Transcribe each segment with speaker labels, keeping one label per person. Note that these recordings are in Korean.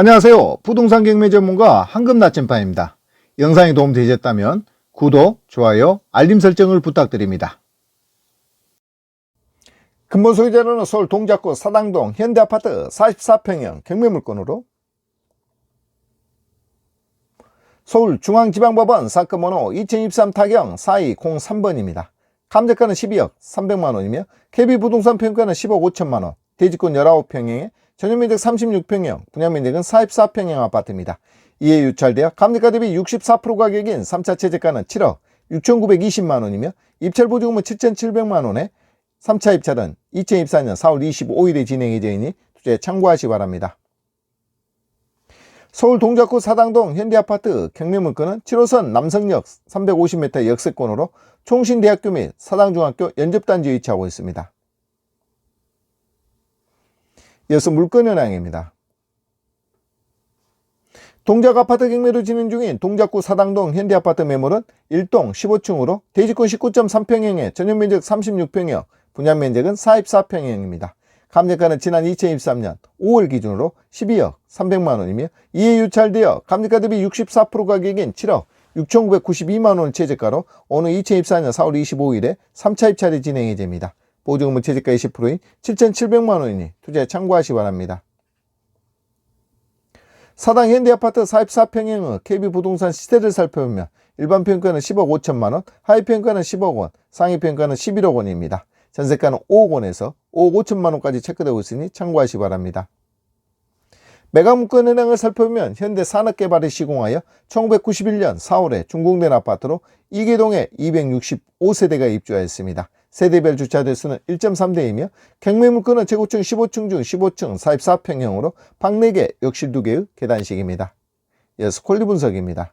Speaker 1: 안녕하세요. 부동산 경매 전문가 황금 나침반입니다. 영상이 도움되셨다면 구독, 좋아요, 알림 설정을 부탁드립니다. 근본 소유자로는 서울 동작구 사당동 현대아파트 44평형 경매 물건으로 서울 중앙지방법원 사건 번호 2023 타경 4203번입니다. 감정가는 12억 300만원이며 KB부동산 평가는 10억 5천만원, 대지권 19평형에 전용면적 36평형, 분양면적은 44평형 아파트입니다. 이에 유찰되어 감정가 대비 64% 가격인 3차 최저가는 7억 6,920만원이며 입찰보증금은 7,700만원에 3차 입찰은 2024년 4월 25일에 진행 예정이니 투자에 참고하시 기 바랍니다. 서울 동작구 사당동 현대아파트 경매물건은 7호선 남성역 350m 역세권으로 총신대학교 및 사당중학교 연접단지에 위치하고 있습니다. 이어서 물건 현황입니다. 동작 아파트 경매로 진행 중인 동작구 사당동 현대아파트 매물은 1동 15층으로 대지권 19.3평형에 전용면적 36평형, 분양면적은 44평형입니다. 감정가는 지난 2023년 5월 기준으로 12억 300만원이며 이에 유찰되어 감정가 대비 64% 가격인 7억 6,992만원 최저가로 오늘 2024년 4월 25일에 3차 입찰이 진행이 됩니다. 보증금은 최저가 20%인 7,700만 원이니 투자에 참고하시 기 바랍니다. 사당 현대아파트 44평형의 KB부동산 시세를 살펴보면 일반 평가는 10억 5천만 원, 하위 평가는 10억 원, 상위 평가는 11억 원입니다. 전세가는 5억 원에서 5억 5천만 원까지 체크되고 있으니 참고하시 기 바랍니다. 매각물건 현황을 살펴보면 현대 산업개발이 시공하여 1991년 4월에 준공된 아파트로 이계동에 265세대가 입주하였습니다. 세대별 주차 대 수는 1.3대이며 경매물건은 재고층 15층 중 15층 44평형으로 방 4개, 욕실 2개의 계단식입니다. 이어서 콜리 분석입니다.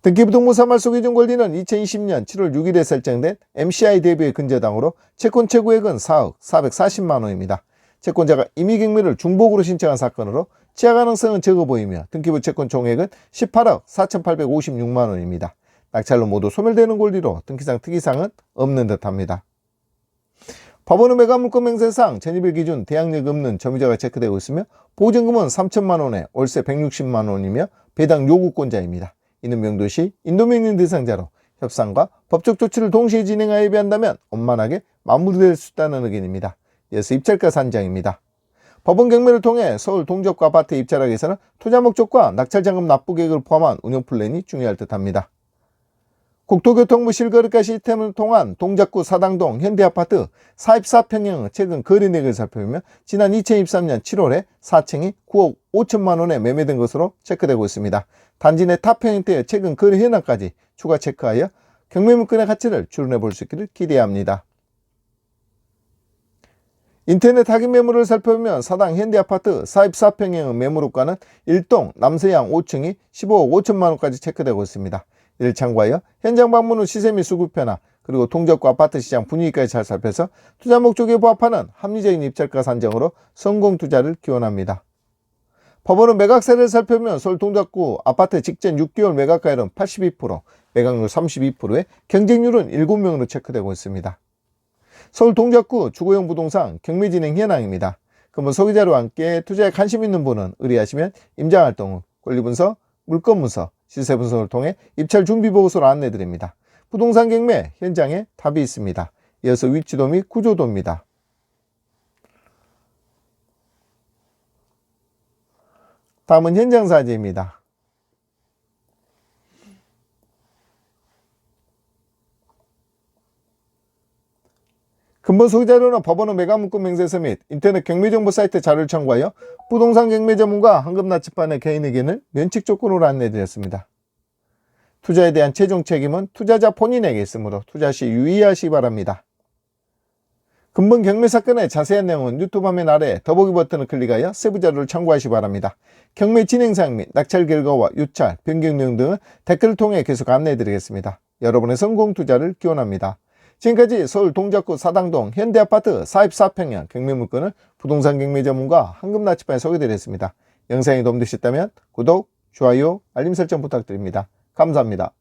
Speaker 1: 등기부등본사 말소 기준 권리는 2020년 7월 6일에 설정된 MCI 대비의 근저당으로 채권 최고액은 4억 440만 원입니다. 채권자가 임의 경매를 중복으로 신청한 사건으로 취하 가능성은 적어 보이며 등기부 채권 총액은 18억 4,856만 원입니다. 낙찰로 모두 소멸되는 권리로 등기상 특이사항은 없는 듯합니다. 법원의 매각물건 맹세상 전입일 기준 대항력 없는 점유자가 체크되고 있으며 보증금은 3천만 원에 월세 160만 원이며 배당 요구권자입니다. 이는 명도시 인도명령 대상자로 협상과 법적 조치를 동시에 진행하여 비한다면 원만하게 마무리될 수 있다는 의견입니다. 이어서 입찰가 산정입니다. 법원 경매를 통해 서울 동작구 아파트 입찰하기 위해서는 투자 목적과 낙찰자금 납부 계획을 포함한 운영 플랜이 중요할 듯합니다. 국토교통부 실거래가 시스템을 통한 동작구 사당동 현대아파트 44평형 최근 거래내역을 살펴보면 지난 2023년 7월에 4층이 9억 5천만 원에 매매된 것으로 체크되고 있습니다. 단지 내 탑평형대의 최근 거래 현황까지 추가 체크하여 경매물건의 가치를 추론해 볼 수 있기를 기대합니다. 인터넷 확인 매물을 살펴보면 사당 현대아파트 44평형 매물호가는 1동 남서양 5층이 15억 5천만 원까지 체크되고 있습니다. 참고하여 현장 방문 후 시세 및 수급 변화 그리고 동작구 아파트 시장 분위기까지 잘 살펴서 투자 목적에 부합하는 합리적인 입찰가 산정으로 성공 투자를 기원합니다. 법원은 매각세를 살펴보면 서울 동작구 아파트 직전 6개월 매각가율은 82%, 매각률 32%에 경쟁률은 7명으로 체크되고 있습니다. 서울 동작구 주거용 부동산 경매 진행 현황입니다. 그러면 소비자와 함께 투자에 관심 있는 분은 의뢰하시면 임장활동 후 권리분석, 물건분석, 시세 분석을 통해 입찰 준비 보고서를 안내 드립니다. 부동산 경매 현장에 답이 있습니다. 이어서 위치도 및 구조도입니다. 다음은 현장 사진입니다. 근본 소유자료는 법원의 매각문건 맹세서 및 인터넷 경매정보 사이트 자료를 참고하여 부동산 경매 전문가 황금 나치판의 개인 의견을 면책 조건으로 안내드렸습니다. 투자에 대한 최종 책임은 투자자 본인에게 있으므로 투자 시 유의하시기 바랍니다. 근본 경매 사건의 자세한 내용은 유튜브 화면 아래 더보기 버튼을 클릭하여 세부 자료를 참고하시기 바랍니다. 경매 진행 사항 및 낙찰 결과와 유찰, 변경 내용 등은 댓글을 통해 계속 안내해 드리겠습니다. 여러분의 성공 투자를 기원합니다. 지금까지 서울 동작구 사당동 현대아파트 44평형 경매 물건을 부동산 경매 전문가 황금나치판에 소개드렸습니다. 영상이 도움되셨다면 구독, 좋아요, 알림 설정 부탁드립니다. 감사합니다.